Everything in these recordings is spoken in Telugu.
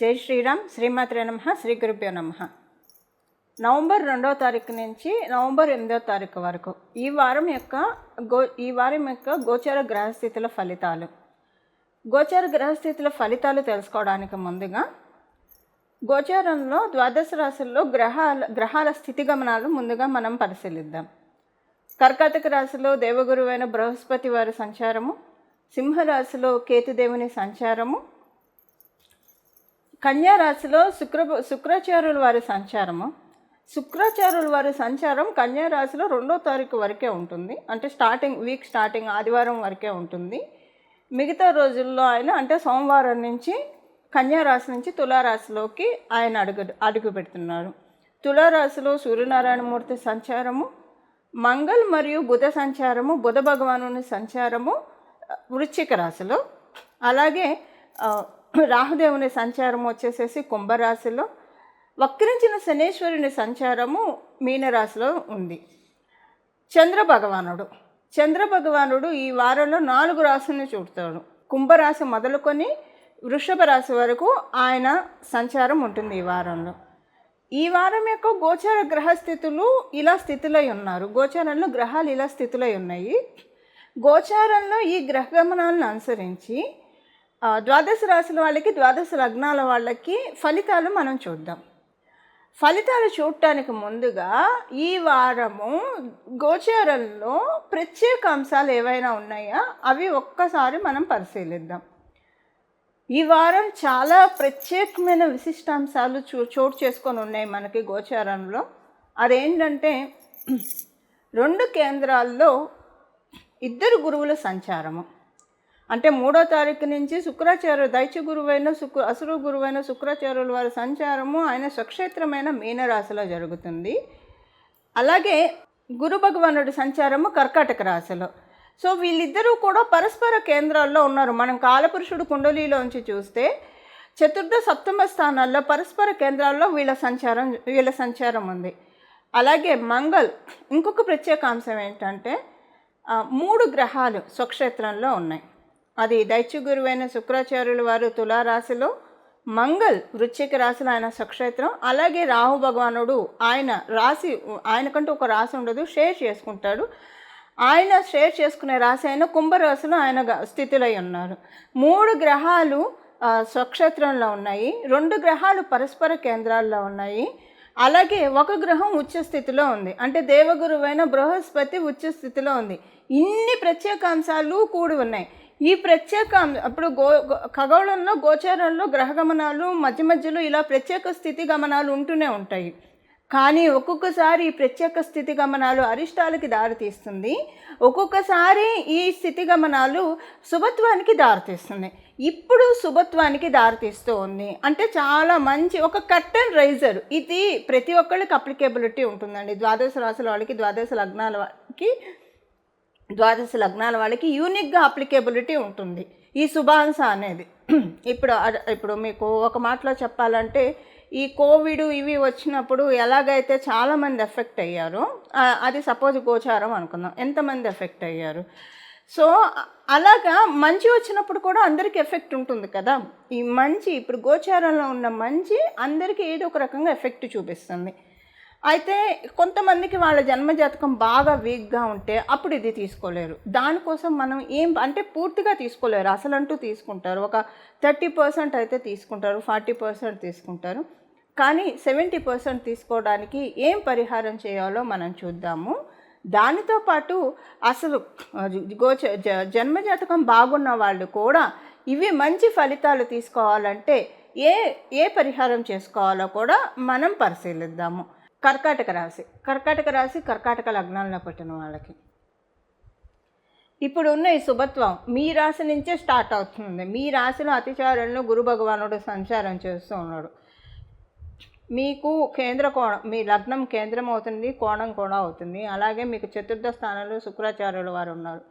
జై శ్రీరామ్ శ్రీమాత్రే నమ శ్రీ గురుభ్యో నమ. నవంబర్ రెండవ తారీఖు నుంచి నవంబర్ ఎనిమిదవ తారీఖు వరకు ఈ వారం యొక్క గో ఈ వారం యొక్క గోచర గ్రహస్థితుల ఫలితాలు. గోచర గ్రహస్థితుల ఫలితాలు తెలుసుకోవడానికి ముందుగా గోచారంలో ద్వాదశ రాశుల్లో గ్రహాల గ్రహాల స్థితిగమనాలు ముందుగా మనం పరిశీలిద్దాం. కర్కాటక రాశిలో దేవగురువైన బృహస్పతి వారి సంచారము సింహరాశిలో కేతుదేవుని సంచారము కన్యారాశిలో శుక్ర శుక్రాచార్యుల వారి సంచారము. శుక్రాచార్యుల వారి సంచారం కన్యారాశిలో రెండో తారీఖు వరకే ఉంటుంది. అంటే స్టార్టింగ్ వీక్ స్టార్టింగ్ ఆదివారం వరకే ఉంటుంది. మిగతా రోజుల్లో ఆయన అంటే సోమవారం నుంచి కన్యారాశి నుంచి తులారాశిలోకి ఆయన అడుగు అడుగు పెడుతున్నారు. తులారాశిలో సూర్యనారాయణమూర్తి సంచారము మంగళ్ మరియు బుధ సంచారము బుధ భగవానుని సంచారము వృశ్చిక రాశిలో. అలాగే రాహుదేవుని సంచారం వచ్చేసేసి కుంభరాశిలో వక్రించిన శనేశ్వరుని సంచారము మీనరాశిలో ఉంది. చంద్ర భగవానుడు. చంద్ర భగవానుడు ఈ వారంలో నాలుగు రాశుల్ని చూడతాడు కుంభరాశి మొదలుకొని వృషభ రాశి వరకు ఆయన సంచారం ఉంటుంది ఈ వారంలో. ఈ వారం యొక్క గోచార గ్రహస్థితులు ఇలా స్థితిలో ఉన్నారు. గోచారంలో గ్రహాలు ఇలా స్థితిలో ఉన్నాయి. గోచారంలో ఈ గ్రహగమనాలను అనుసరించి ద్వాదశ రాశుల వాళ్ళకి ద్వాదశ లగ్నాల వాళ్ళకి ఫలితాలు మనం చూద్దాం. ఫలితాలు చూడటానికి ముందుగా ఈ వారము గోచారంలో ప్రత్యేక అంశాలు ఏవైనా ఉన్నాయా? అవి ఒక్కసారి మనం పరిశీలిద్దాం. ఈ వారం చాలా ప్రత్యేకమైన విశిష్టాంశాలు చూ చోటు చేసుకొని ఉన్నాయి మనకి గోచారంలో. అదేంటంటే రెండు కేంద్రాల్లో ఇద్దరు గురువుల సంచారము. అంటే మూడో తారీఖు నుంచి శుక్రాచార్య దైత్య గురువైన శుక్ర అసురు గురువైన శుక్రాచార్యుల వారి సంచారము ఆయన స్వక్షేత్రమైన మీనరాశిలో జరుగుతుంది. అలాగే గురు భగవానుడి సంచారము కర్కాటక రాశిలో. సో వీళ్ళిద్దరూ కూడా పరస్పర కేంద్రాల్లో ఉన్నారు. మనం కాలపురుషుడు కుండలిలోంచి చూస్తే చతుర్థ సప్తమ స్థానాల్లో పరస్పర కేంద్రాల్లో వీళ్ళ సంచారం వీళ్ళ సంచారం ఉంది. అలాగే మంగళ్ ఇంకొక ప్రత్యేక అంశం ఏంటంటే మూడు గ్రహాలు స్వక్షేత్రంలో ఉన్నాయి. అది దైత్య గురువైన శుక్రాచార్యుల వారు తులారాశిలో మంగళ్ వృశ్చిక రాశిలో ఆయన సక్షేత్రం అలాగే రాహు భగవానుడు ఆయన రాశి ఆయనకంటూ ఒక రాశి ఉండదు షేర్ చేసుకుంటాడు. ఆయన షేర్ చేసుకునే రాశి అయిన కుంభరాశిలో ఆయన గ- స్థితిలో ఉన్నారు. మూడు గ్రహాలు స్వక్షేత్రంలో ఉన్నాయి. రెండు గ్రహాలు పరస్పర కేంద్రాల్లో ఉన్నాయి. అలాగే ఒక గ్రహం ఉచ్చ స్థితిలో ఉంది. అంటే దేవగురువైన బృహస్పతి ఉచ్చ స్థితిలో ఉంది. ఇన్ని ప్రత్యేక అంశాలు కూడి ఉన్నాయి. ఈ ప్రత్యేక అప్పుడు గో గో- ఖగోళంలో గోచారంలో గ్రహగమనాలు మధ్య మధ్యలో ఇలా ప్రత్యేక స్థితి గమనాలు ఉంటూనే ఉంటాయి. కానీ ఒక్కొక్కసారి ఈ ప్రత్యేక స్థితి గమనాలు అరిష్టాలకి దారితీస్తుంది. ఒక్కొక్కసారి ఈ స్థితి గమనాలు శుభత్వానికి దారితీస్తుంది ఇప్పుడు శుభత్వానికి దారితీస్తూ ఉంది. అంటే చాలా మంచి ఒక కర్టన్ రైజర్. ఇది ప్రతి ఒక్కళ్ళకి అప్లికేబిలిటీ ఉంటుందండి. ద్వాదశ రాశుల వాళ్ళకి ద్వాదశ లగ్నాల వాళ్ళకి ద్వాదశ లగ్నాల వాళ్ళకి యూనిక్గా అప్లికేబిలిటీ ఉంటుంది. ఈ శుభాంశ అనేది. ఇప్పుడు ఇప్పుడు మీకు ఒక మాటలో చెప్పాలంటే ఈ కోవిడ్ ఇవి వచ్చినప్పుడు ఎలాగైతే చాలామంది ఎఫెక్ట్ అయ్యారో అది సపోజ్ గోచారం అనుకుందాం. ఎంతమంది ఎఫెక్ట్ అయ్యారు? సో అలాగా మంచి వచ్చినప్పుడు కూడా అందరికీ ఎఫెక్ట్ ఉంటుంది కదా. ఈ మంచి ఇప్పుడు గోచారంలో ఉన్న మంచి అందరికీ ఏదో ఒక రకంగా ఎఫెక్ట్ చూపిస్తుంది. అయితే కొంతమందికి వాళ్ళ జన్మజాతకం బాగా వీక్గా ఉంటే అప్పుడు ఇది తీసుకోలేరు. దానికోసం మనం ఏం అంటే పూర్తిగా తీసుకోలేరు. అసలంటూ తీసుకుంటారు. ఒక థర్టీ పర్సెంట్ అయితే తీసుకుంటారు. ఫార్టీ పర్సెంట్ తీసుకుంటారు. కానీ సెవెంటీ పర్సెంట్ తీసుకోవడానికి ఏం పరిహారం చేయాలో మనం చూద్దాము. దానితో పాటు అసలు గోచ జ- జన్మజాతకం బాగున్న వాళ్ళు కూడా ఇవి మంచి ఫలితాలు తీసుకోవాలంటే ఏ ఏ పరిహారం చేసుకోవాలో కూడా మనం పరిశీలిద్దాము. కర్కాటక రాశి. కర్కాటక రాశి కర్కాటక లగ్నాల్లో పుట్టిన వాళ్ళకి. ఇప్పుడు ఉన్న ఈ శుభత్వం మీ రాశి నుంచే స్టార్ట్ అవుతుంది. మీ రాశిలో అతిచారంలో గురు భగవానుడు సంచారం చేస్తూ ఉన్నాడు. మీకు కేంద్ర కోణం మీ లగ్నం కేంద్రం అవుతుంది కోణం కూడా అవుతుంది. అలాగే మీకు చతుర్థ స్థానంలో శుక్రాచార్యులు వారు ఉన్నారు.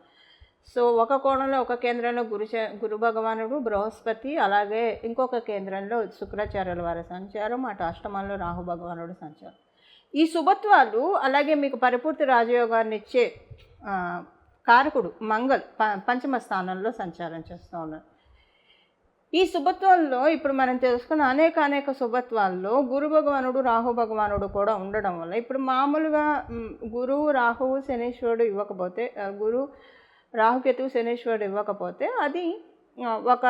సో ఒక కోణంలో ఒక కేంద్రంలో గురు గురు భగవానుడు బృహస్పతి అలాగే ఇంకొక కేంద్రంలో శుక్రాచార్యుల వారి సంచారం అటు అష్టమంలో రాహు భగవానుడు సంచారం. ఈ శుభత్వాలు అలాగే మీకు పరిపూర్తి రాజయోగాన్ని ఇచ్చే కారకుడు మంగళ్ ప పంచమ స్థానంలో సంచారం చేస్తూ ఉన్నారు. ఈ శుభత్వంలో ఇప్పుడు మనం తెలుసుకున్న అనేక అనేక శుభత్వాల్లో గురు భగవానుడు రాహు భగవానుడు కూడా ఉండడం వల్ల ఇప్పుడు మామూలుగా గురువు రాహువు శనీశ్వరుడు ఇవ్వకపోతే గురు రాహుకేతువు శనీశ్వరుడు ఇవ్వకపోతే అది ఒక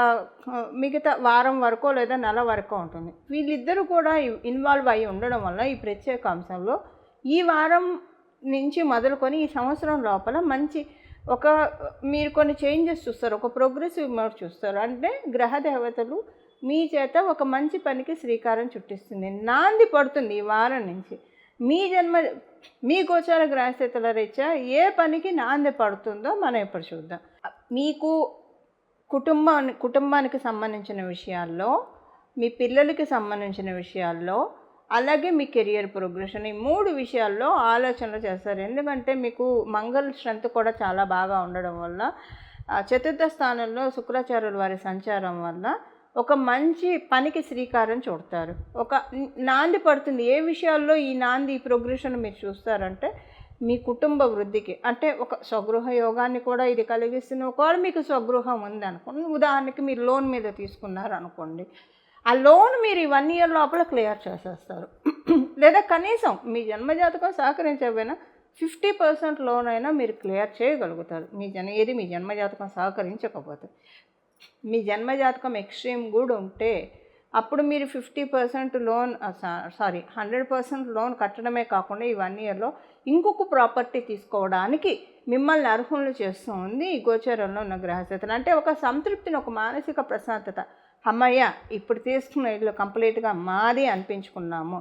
మిగతా వారం వరకో లేదా నెల వరకు ఉంటుంది. వీళ్ళిద్దరూ కూడా ఇన్వాల్వ్ అయి ఉండడం వల్ల ఈ ప్రత్యేక అంశంలో ఈ వారం నుంచి మొదలుకొని ఈ సంవత్సరం లోపల మంచి ఒక మీరు కొన్ని చేంజెస్ చూస్తారు ఒక ప్రోగ్రెసివ్ మోడ్ చూస్తారు. అంటే గ్రహ దేవతలు మీ చేత ఒక మంచి పనికి శ్రీకారం చుట్టిస్తుంది. నాంది పడుతుంది ఈ వారం నుంచి. మీ జన్మ మీ గోచార గ్రహస్థితుల రీత్యా ఏ పనికి నాంది పడుతుందో మనం ఇప్పుడు చూద్దాం. మీకు కుటుంబాన్ని కుటుంబానికి సంబంధించిన విషయాల్లో మీ పిల్లలకి సంబంధించిన విషయాల్లో అలాగే మీ కెరియర్ ప్రోగ్రెషన్ ఈ మూడు విషయాల్లో ఆలోచనలు చేస్తారు. ఎందుకంటే మీకు మంగళ స్ట్రెంత్ కూడా చాలా బాగా ఉండడం వల్ల చతుర్థ స్థానంలో శుక్రాచార్యుల వారి సంచారం వల్ల ఒక మంచి పనికి శ్రీకారం చుడతారు. ఒక నాంది పడుతుంది. ఏ విషయాల్లో ఈ నాంది ఈ ప్రోగ్రెషన్ మీరు చూస్తారంటే మీ కుటుంబ వృద్ధికి అంటే ఒక స్వగృహ యోగాన్ని కూడా ఇది కలిగిస్తున్న ఒకవేళ మీకు స్వగృహం ఉంది అనుకోండి ఉదాహరణకి మీరు లోన్ మీద తీసుకున్నారు అనుకోండి ఆ లోన్ మీరు ఈ వన్ ఇయర్ లోపల క్లియర్ చేసేస్తారు. లేదా కనీసం మీ జన్మజాతకం సహకరించకపోయినా ఫిఫ్టీ పర్సెంట్ లోన్ అయినా మీరు క్లియర్ చేయగలుగుతారు. మీ జన ఏది మీ జన్మజాతకం సహకరించకపోతే. మీ జన్మజాతకం ఎక్స్ట్రీమ్ కూడా ఉంటే అప్పుడు మీరు fifty percent loan sorry hundred percent loan కట్టడమే కాకుండా ఈ వన్ ఇయర్లో ఇంకొక ప్రాపర్టీ తీసుకోవడానికి మిమ్మల్ని అర్హులు చేస్తూ ఉంది ఈ గోచరంలో ఉన్న గ్రహస్థితులు. అంటే ఒక సంతృప్తిని ఒక మానసిక ప్రశాంతత. అమ్మయ్య ఇప్పుడు తీసుకున్న ఇల్లు కంప్లీట్గా మాది అనిపించుకున్నాము.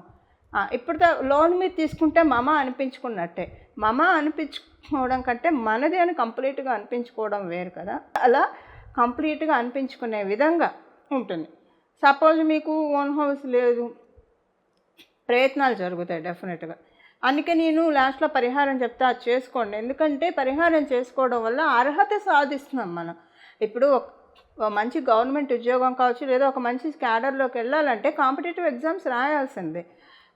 ఇప్పుడుతో ఇప్పుడు లోన్ మీద తీసుకుంటే మమ అనిపించుకున్నట్టే. మమ అనిపించుకోవడం కంటే మనది అని కంప్లీట్గా అనిపించుకోవడం వేరు కదా. అలా కంప్లీట్గా అనిపించుకునే విధంగా ఉంటుంది. సపోజ్ మీకు ఓన్ హౌస్ లేదు. ప్రయత్నాలు జరుగుతాయి డెఫినెట్గా. అందుకే నేను లాస్ట్లో పరిహారం చెప్తా అది చేసుకోండి. ఎందుకంటే పరిహారం చేసుకోవడం వల్ల అర్హత సాధిస్తున్నాం మనం. ఇప్పుడు ఒక మంచి గవర్నమెంట్ ఉద్యోగం కావచ్చు లేదా ఒక మంచి క్యాడర్లోకి వెళ్ళాలంటే కాంపిటేటివ్ ఎగ్జామ్స్ రాయాల్సిందే.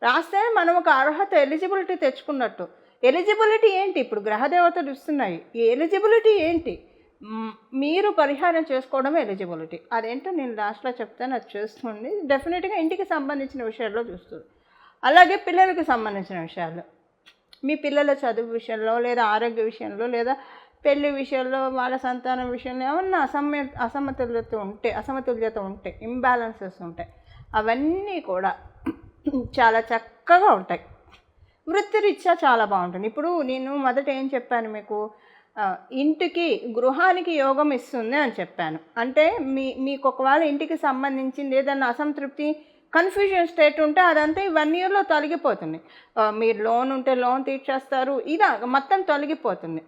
రాస్తే మనం ఒక అర్హత ఎలిజిబిలిటీ తెచ్చుకున్నట్టు. ఎలిజిబిలిటీ ఏంటి? ఇప్పుడు గ్రహదేవతలు ఇస్తున్నాయి. ఈ ఎలిజిబిలిటీ ఏంటి? మీరు పరిహారం చేసుకోవడం ఎలిజిబిలిటీ అదేంటో నేను లాస్ట్లో చెప్తాను అది చేస్తుంది డెఫినెట్గా ఇంటికి సంబంధించిన విషయాల్లో చూస్తుంది అలాగే పిల్లలకి సంబంధించిన విషయాలు మీ పిల్లల చదువు విషయంలో లేదా ఆరోగ్య విషయంలో లేదా పెళ్ళి విషయంలో వాళ్ళ సంతానం విషయంలో ఏమన్నా అసమ్య అసమతుల్యత ఉంటే అసమతుల్యత ఉంటే ఇంబ్యాలెన్సెస్ ఉంటాయి. అవన్నీ కూడా చాలా చక్కగా ఉంటాయి. వృత్తిరీత్యా చాలా బాగుంటుంది. ఇప్పుడు నేను మొదట ఏం చెప్పాను మీకు? ఇంటికి గృహానికి యోగం ఇస్తుంది అని చెప్పాను. అంటే మీ మీకు ఒకవేళ ఇంటికి సంబంధించింది ఏదైనా అసంతృప్తి కన్ఫ్యూజన్ స్టేట్ ఉంటే అదంతా ఈ వన్ ఇయర్లో తొలగిపోతుంది. మీరు లోన్ ఉంటే లోన్ తీర్చేస్తారు ఇలా మొత్తం తొలగిపోతుంది.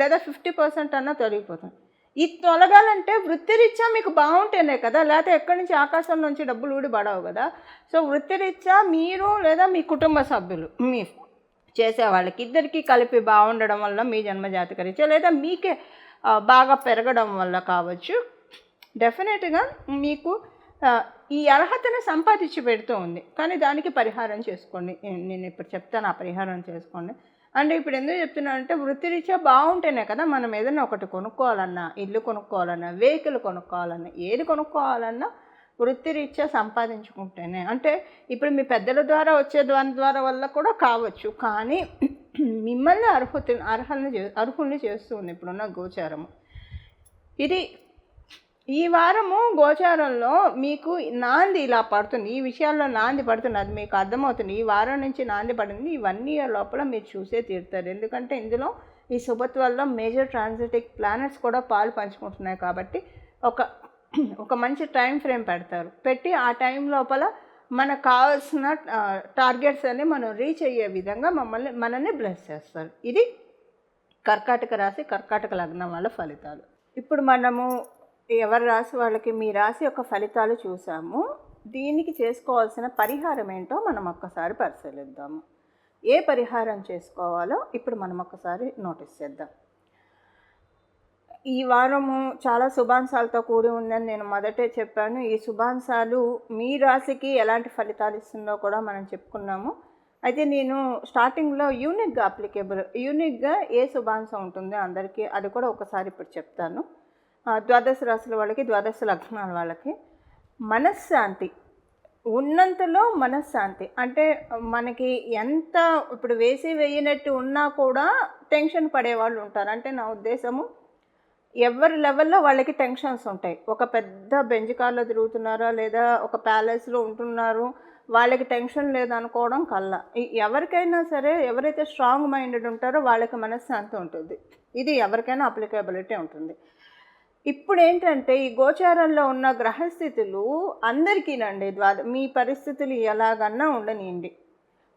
లేదా ఫిఫ్టీ పర్సెంట్ అన్నా తొలగిపోతుంది. ఇది తొలగాలంటే వృత్తిరీత్యా మీకు బాగుంటేనే కదా లేకపోతే ఎక్కడి నుంచి ఆకాశం నుంచి డబ్బులు ఊడి పడవు కదా. సో వృత్తిరీత్యా మీరు లేదా మీ కుటుంబ సభ్యులు మీ చేసే వాళ్ళకి. ఇద్దరికీ కలిపి బాగుండడం వల్ల మీ జన్మజాతక రీత్యా లేదా మీకే బాగా పెరగడం వల్ల కావచ్చు. డెఫినెట్గా మీకు ఈ అర్హతను సంపాదించి పెడుతూ ఉంది. కానీ దానికి పరిహారం చేసుకోండి. నేను- నేను ఇప్పుడు చెప్తాను ఆ పరిహారం చేసుకోండి. అంటే ఇప్పుడు ఎందుకు చెప్తున్నానంటే వృత్తిరీత్యా బాగుంటేనే కదా మనం ఏదైనా ఒకటి కొనుక్కోవాలన్నా ఇల్లు కొనుక్కోవాలన్నా వెహికల్ కొనుక్కోవాలన్నా ఏది కొనుక్కోవాలన్నా వృత్తిరీత్యా సంపాదించుకుంటేనే. అంటే ఇప్పుడు మీ పెద్దల ద్వారా వచ్చే దాని ద్వారా వల్ల కూడా కావచ్చు. కానీ మిమ్మల్ని అర్హత అర్హల్ని చే అర్హుల్ని చేస్తుంది ఇప్పుడున్న గోచారము. ఇది ఈ వారము గోచారంలో మీకు నాంది ఇలా పడుతుంది. ఈ విషయాల్లో నాంది పడుతుంది. అది మీకు అర్థమవుతుంది. ఈ వారం నుంచి నాంది పడింది. ఇవన్నీ ఇయర్ లోపల మీరు చూసే తీరుతారు. ఎందుకంటే ఇందులో ఈ శుభత్వాల్లో మేజర్ ట్రాన్సిటిక్ ప్లానెట్స్ కూడా పాలు పంచుకుంటున్నాయి కాబట్టి ఒక ఒక మంచి టైం ఫ్రేమ్ పెడతారు. పెట్టి ఆ టైం లోపల మనకు కావాల్సిన టార్గెట్స్ అన్ని మనం రీచ్ అయ్యే విధంగా మమ్మల్ని మనల్ని బ్లెస్ చేస్తారు. ఇది కర్కాటక రాశి కర్కాటక లగ్నం వాళ్ళ ఫలితాలు. ఇప్పుడు మనము ఎవరి రాశి వాళ్ళకి మీ రాశి యొక్క ఫలితాలు చూసాము. దీనికి చేసుకోవాల్సిన పరిహారం ఏంటో మనం ఒక్కసారి పరిశీలిద్దాము. ఏ పరిహారం చేసుకోవాలో ఇప్పుడు మనం ఒక్కసారి నోటీస్ చేద్దాం. ఈ వారము చాలా శుభాంశాలతో కూడి ఉందని నేను మొదటే చెప్పాను. ఈ శుభాంశాలు మీ రాశికి ఎలాంటి ఫలితాలు ఇస్తుందో కూడా మనం చెప్పుకున్నాము. అయితే నేను స్టార్టింగ్లో యూనిక్గా అప్లికేబుల్ యూనిక్గా ఏ శుభాంశం ఉంటుందో అందరికీ అది కూడా ఒకసారి ఇప్పుడు చెప్తాను. ఆ, ద్వాదశ రాశుల వాళ్ళకి ద్వాదశ లగ్నాల వాళ్ళకి మనశ్శాంతి ఉన్నంతలో మనశ్శాంతి. అంటే మనకి ఎంత ఇప్పుడు వేసి వేయనట్టు ఉన్నా కూడా టెన్షన్ పడే వాళ్ళు ఉంటారు. అంటే నా ఉద్దేశము ఎవరి లెవెల్లో వాళ్ళకి టెన్షన్స్ ఉంటాయి. ఒక పెద్ద బెంజికాల్లో కార్లో తిరుగుతున్నారా లేదా ఒక ప్యాలెస్లో ఉంటున్నారు వాళ్ళకి టెన్షన్ లేదనుకోవడం కల్లా. ఎవరికైనా సరే ఎవరైతే స్ట్రాంగ్ మైండెడ్ ఉంటారో వాళ్ళకి మనశ్శాంతి ఉంటుంది. ఇది ఎవరికైనా అప్లికేబిలిటీ ఉంటుంది. ఇప్పుడు ఏంటంటే ఈ గోచారంలో ఉన్న గ్రహస్థితులు అందరికీనండి ద్వాద మీ పరిస్థితులు ఎలాగన్నా ఉండనియండి.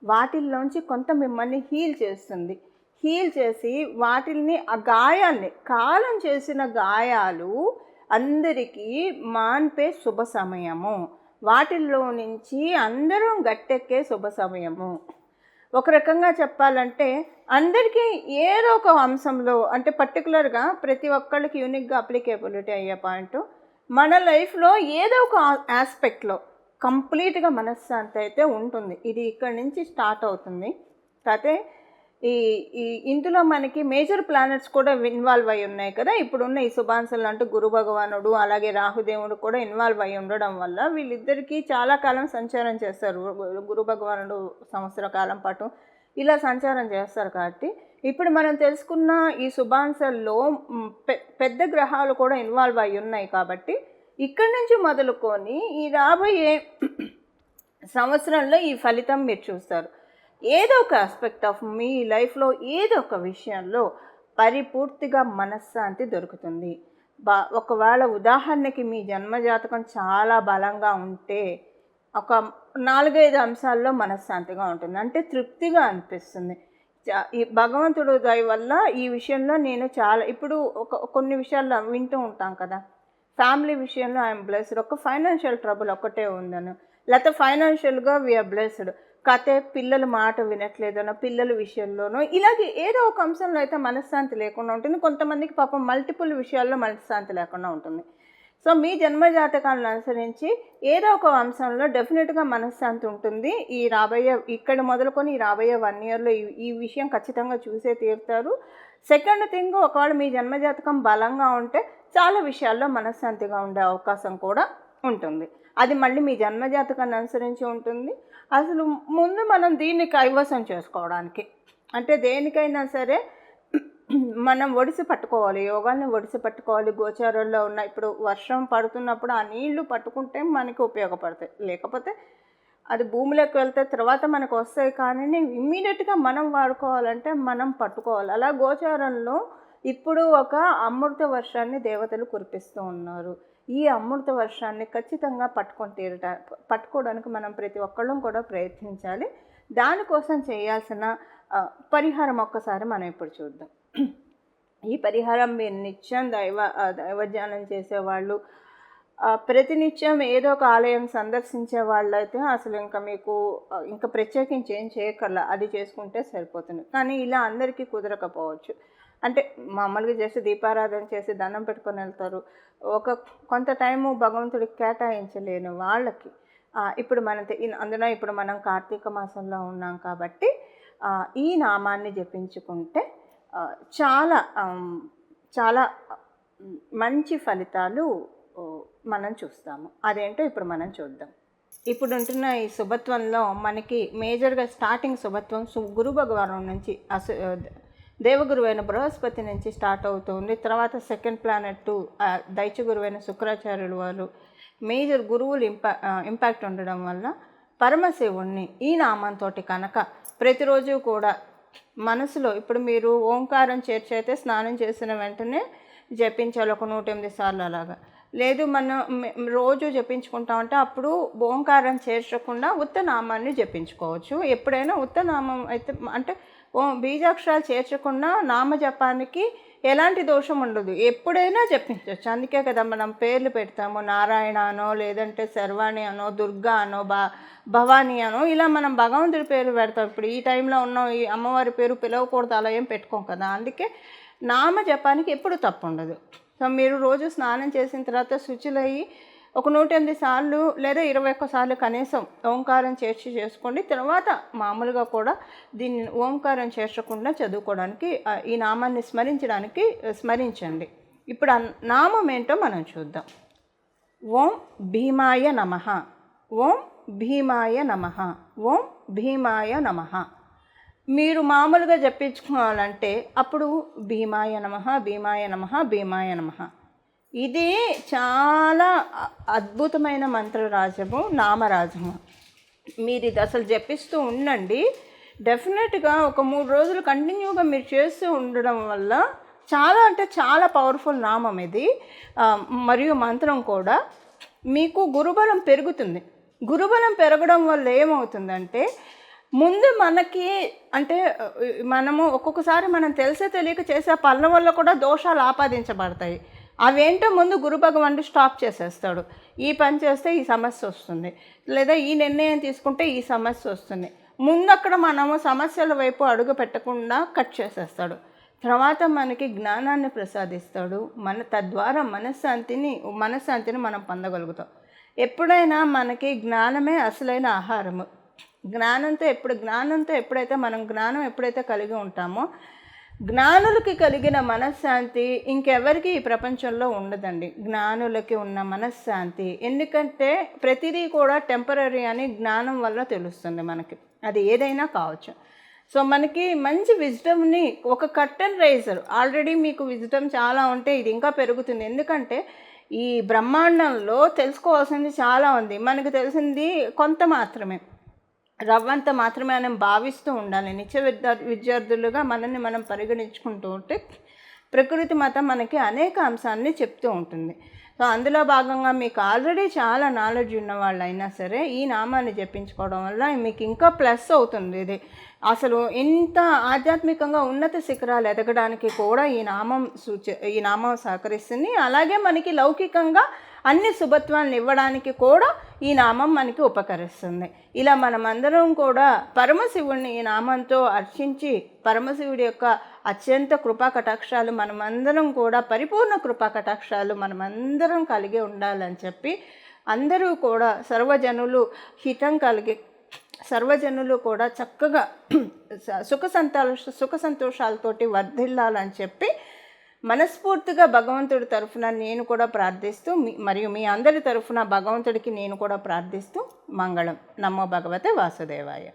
వాటిల్లోంచి కొంత మిమ్మల్ని హీల్ చేస్తుంది. హీల్ చేసి వాటిల్ని ఆ గాయాల్ని కాలం చేసిన గాయాలు అందరికీ మాన్పే శుభ సమయము. వాటిల్లో నుంచి అందరం గట్టెక్కే శుభ సమయము. ఒక రకంగా చెప్పాలంటే అందరికీ ఏదో ఒక అంశంలో అంటే పర్టికులర్గా ప్రతి ఒక్కళ్ళకి యూనిక్గా అప్లికేబిలిటీ అయ్యే పాయింట్ మన లైఫ్లో ఏదో ఒక ఆస్పెక్ట్లో కంప్లీట్గా మనశ్శాంతి అయితే ఉంటుంది. ఇది ఇక్కడి నుంచి స్టార్ట్ అవుతుంది. కాకపోతే ఈ ఈ ఇందులో మనకి మేజర్ ప్లానెట్స్ కూడా ఇన్వాల్వ్ అయి ఉన్నాయి కదా. ఇప్పుడున్న ఈ శుభాంశలు అంటూ గురు భగవానుడు అలాగే రాహుదేవుడు కూడా ఇన్వాల్వ్ అయి ఉండడం వల్ల వీళ్ళిద్దరికీ చాలా కాలం సంచారం చేస్తారు. గురు భగవానుడు సంవత్సర కాలం పాటు ఇలా సంచారం చేస్తారు కాబట్టి. ఇప్పుడు మనం తెలుసుకున్న ఈ శుభాంశల్లో పె పెద్ద గ్రహాలు కూడా ఇన్వాల్వ్ అయి ఉన్నాయి కాబట్టి ఇక్కడి నుంచి మొదలుకొని ఈ రాబోయే సంవత్సరంలో ఈ ఫలితం మీరు చూస్తారు. ఏదో ఒక ఆస్పెక్ట్ ఆఫ్ మీ లైఫ్లో ఏదో ఒక విషయంలో పరిపూర్తిగా మనశ్శాంతి దొరుకుతుంది. బా ఒకవేళ ఉదాహరణకి మీ జన్మజాతకం చాలా బలంగా ఉంటే ఒక నాలుగైదు అంశాల్లో మనశ్శాంతిగా ఉంటుంది. అంటే తృప్తిగా అనిపిస్తుంది. ఈ భగవంతుడు దయ వల్ల ఈ విషయంలో నేను చాలా ఇప్పుడు ఒక కొన్ని విషయాల్లో వింటూ ఉంటాం కదా. ఫ్యామిలీ విషయంలో ఐఎమ్ బ్లెస్డ్. ఒక ఫైనాన్షియల్ ట్రబుల్ ఒకటే ఉందను. లేకపోతే ఫైనాన్షియల్గా వీఆర్ బ్లెస్డ్. కథే పిల్లలు మాట వినట్లేదనో పిల్లల విషయంలోనో ఇలాగే ఏదో ఒక అంశంలో అయితే మనశ్శాంతి లేకుండా ఉంటుంది. కొంతమందికి పాపం మల్టిపుల్ విషయాల్లో మనశ్శాంతి లేకుండా ఉంటుంది. సో మీ జన్మజాతకాలను అనుసరించి ఏదో ఒక అంశంలో డెఫినెట్గా మనశ్శాంతి ఉంటుంది. ఈ రాబోయే ఇక్కడ మొదలుకొని ఈ రాబోయే వన్ ఇయర్లో ఈ ఈ విషయం ఖచ్చితంగా చూసే తీరుతారు. సెకండ్ థింగ్ ఒకవేళ మీ జన్మజాతకం బలంగా ఉంటే చాలా విషయాల్లో మనశ్శాంతిగా ఉండే అవకాశం కూడా ఉంటుంది. అది మళ్ళీ మీ జన్మజాతకాన్ని అనుసరించి ఉంటుంది. అసలు ముందు మనం దీన్ని కైవసం చేసుకోవడానికి. అంటే దేనికైనా సరే మనం ఒడిసి పట్టుకోవాలి యోగాన్ని ఒడిసి పట్టుకోవాలి. గోచారంలో ఉన్న ఇప్పుడు వర్షం పడుతున్నప్పుడు ఆ నీళ్ళు పట్టుకుంటే మనకి ఉపయోగపడతాయి. లేకపోతే అది భూమిలోకి వెళ్తే తర్వాత మనకు వస్తాయి కానీ ఇమ్మీడియట్గా మనం వాడుకోవాలంటే మనం పట్టుకోవాలి. అలా గోచారంలో ఇప్పుడు ఒక అమృత వర్షాన్ని దేవతలు కురిపిస్తూ ఉన్నారు. ఈ అమృత వర్షాన్ని ఖచ్చితంగా పట్టుకొని తీరట పట్టుకోవడానికి మనం ప్రతి ఒక్కళ్ళం కూడా ప్రయత్నించాలి. దానికోసం చేయాల్సిన పరిహారం ఒక్కసారి మనం ఇప్పుడు చూద్దాం. ఈ పరిహారం మీరు నిత్యం దైవ ఆ, దైవధ్యానం చేసేవాళ్ళు ప్రతినిత్యం ఏదో ఒక ఆలయం సందర్శించే వాళ్ళైతే అసలు ఇంకా మీకు ఇంకా ప్రత్యేకించి ఏం చేయకల అది చేసుకుంటే సరిపోతుంది. కానీ ఇలా అందరికీ కుదరకపోవచ్చు. అంటే మామూలుగా చేసి దీపారాధన చేసి దండం పెట్టుకొని వెళ్తారు. ఒక కొంత టైము భగవంతుడికి కేటాయించలేని వాళ్ళకి ఇప్పుడు మన అందులో ఇప్పుడు మనం కార్తీక మాసంలో ఉన్నాం కాబట్టి ఈ నామాన్ని జపించుకుంటే చాలా చాలా మంచి ఫలితాలు మనం చూస్తాము. అదేంటో ఇప్పుడు మనం చూద్దాం. ఇప్పుడు ఉంటున్న ఈ శుభత్వంలో మనకి మేజర్గా స్టార్టింగ్ శుభత్వం గురు భగవానం నుంచి అసు దేవగురువైన అయిన బృహస్పతి నుంచి స్టార్ట్ అవుతుంది. తర్వాత సెకండ్ ప్లానెట్ టూ దైత్యగురువైన శుక్రాచార్యులు వారు మేజర్ గురువులు ఇంపా ఇంపాక్ట్ ఉండడం వల్ల పరమశివుణ్ణి ఈ నామంతో కనుక ప్రతిరోజు కూడా మనసులో ఇప్పుడు మీరు ఓంకారం చేర్చైతే స్నానం చేసిన వెంటనే జపించాలి ఒక నూట ఎనిమిది సార్లు అలాగా. లేదు మనం రోజు రోజు జపించుకుంటామంటే అప్పుడు ఓంకారం చేర్చకుండా ఉత్తనామాన్ని జపించుకోవచ్చు. ఎప్పుడైనా ఉత్తనామం అయితే అంటే ఓ బీజాక్షరాలు చేర్చకుండా నామజపానికి ఎలాంటి దోషం ఉండదు. ఎప్పుడైనా జపించవచ్చు అందుకే కదా మనం పేర్లు పెడతాము. నారాయణ అనో లేదంటే శర్వాణి అనో దుర్గా అనో బా భవానీ అనో ఇలా మనం భగవంతుడి పేరు పెడతాం. ఇప్పుడు ఈ టైంలో ఉన్న ఈ అమ్మవారి పేరు పిలవకూడదు అలా ఏం పెట్టుకోం కదా. అందుకే నామ జపానికి ఎప్పుడు తప్పు ఉండదు సో మీరు రోజు స్నానం చేసిన తర్వాత శుచులయ్యి ఒక నూట ఎనిమిది సార్లు లేదా ఇరవై ఒక్క సార్లు కనీసం ఓంకారం చేర్చి చేసుకోండి. తర్వాత మామూలుగా కూడా దీన్ని ఓంకారం చేర్చకుండా చదువుకోవడానికి ఈ నామాన్ని స్మరించడానికి స్మరించండి. ఇప్పుడు నామం ఏంటో మనం చూద్దాం. ఓం భీమాయ నమ. ఓం భీమాయ నమ. ఓం భీమాయ నమ. మీరు మామూలుగా చెప్పించుకోవాలంటే అప్పుడు భీమాయ నమ భీమాయ నమ భీమాయ నమ. ఇది చాలా అద్భుతమైన మంత్రరాజము నామరాజము. మీరు ఇది అసలు జపిస్తూ ఉండండి. డెఫినెట్గా ఒక మూడు రోజులు కంటిన్యూగా మీరు చేస్తూ ఉండడం వల్ల చాలా అంటే చాలా పవర్ఫుల్ నామం ఇది. మరియు మంత్రం కూడా. మీకు గురుబలం పెరుగుతుంది. గురుబలం పెరగడం వల్ల ఏమవుతుందంటే ముందు మనకి అంటే మనము ఒక్కొక్కసారి మనం తెలిసే తెలియక చేసే పనుల వల్ల కూడా దోషాలు ఆపాదించబడతాయి. అవేంటో ముందు గురు భగవానుడు స్టాప్ చేసేస్తాడు. ఈ పని చేస్తే ఈ సమస్య వస్తుంది. లేదా ఈ నిర్ణయం తీసుకుంటే ఈ సమస్య వస్తుంది. ముందు అక్కడ మనము సమస్యల వైపు అడుగు పెట్టకుండా కట్ చేసేస్తాడు. తర్వాత మనకి జ్ఞానాన్ని ప్రసాదిస్తాడు. మన తద్వారా మనశ్శాంతిని మనశ్శాంతిని మనం పొందగలుగుతాం. ఎప్పుడైనా మనకి జ్ఞానమే అసలైన ఆహారము. జ్ఞానంతో ఎప్పుడు జ్ఞానంతో ఎప్పుడైతే మనం జ్ఞానం ఎప్పుడైతే కలిగి ఉంటామో జ్ఞానులకి కలిగిన మనశ్శాంతి ఇంకెవరికి ఈ ప్రపంచంలో ఉండదండి. జ్ఞానులకి ఉన్న మనశ్శాంతి. ఎందుకంటే ప్రతిదీ కూడా టెంపరీ అని జ్ఞానం వల్ల తెలుస్తుంది మనకి. అది ఏదైనా కావచ్చు. సో మనకి మంచి విజ్డమ్ని ఒక కర్టన్ రైజర్. ఆల్రెడీ మీకు విజ్డమ్ చాలా ఉంటే ఇది ఇంకా పెరుగుతుంది. ఎందుకంటే ఈ బ్రహ్మాండంలో తెలుసుకోవాల్సింది చాలా ఉంది. మనకు తెలిసింది కొంత మాత్రమే. రవ్వంత మాత్రమే మనం భావిస్తూ ఉండాలి. నిత్య విద్యార్థులుగా మనల్ని మనం పరిగణించుకుంటూ ఉంటే ప్రకృతి మాత మనకి అనేక అంశాన్ని చెప్తూ ఉంటుంది. సో అందులో భాగంగా మీకు ఆల్రెడీ చాలా నాలెడ్జ్ ఉన్న వాళ్ళు అయినా సరే ఈ నామాన్ని జపించుకోవడం వల్ల మీకు ఇంకా ప్లస్ అవుతుంది. ఇది అసలు ఇంత ఆధ్యాత్మికంగా ఉన్నత శిఖరాలు ఎదగడానికి కూడా ఈ నామం సూచ ఈ నామం సహకరిస్తుంది. అలాగే మనకి లౌకికంగా అన్ని శుభత్వాలను ఇవ్వడానికి కూడా ఈ నామం మనకి ఉపకరిస్తుంది. ఇలా మనమందరం కూడా పరమశివుడిని ఈ నామంతో అర్చించి పరమశివుడి యొక్క అత్యంత కృపా కటాక్షాలు మనమందరం కూడా పరిపూర్ణ కృపా కటాక్షాలు మనమందరం కలిగి ఉండాలని చెప్పి అందరూ కూడా సర్వజనులు హితం కలిగి సర్వజనులు కూడా చక్కగా సుఖ సంతోష సుఖ సంతోషాలతోటి వర్ధిల్లాలని చెప్పి మనస్ఫూర్తిగా భగవంతుడి తరఫున నేను కూడా ప్రార్థిస్తూ మీ- మరియు మీ అందరి తరఫున భగవంతుడికి నేను కూడా ప్రార్థిస్తూ మంగళం. నమో భగవతే వాసుదేవాయ.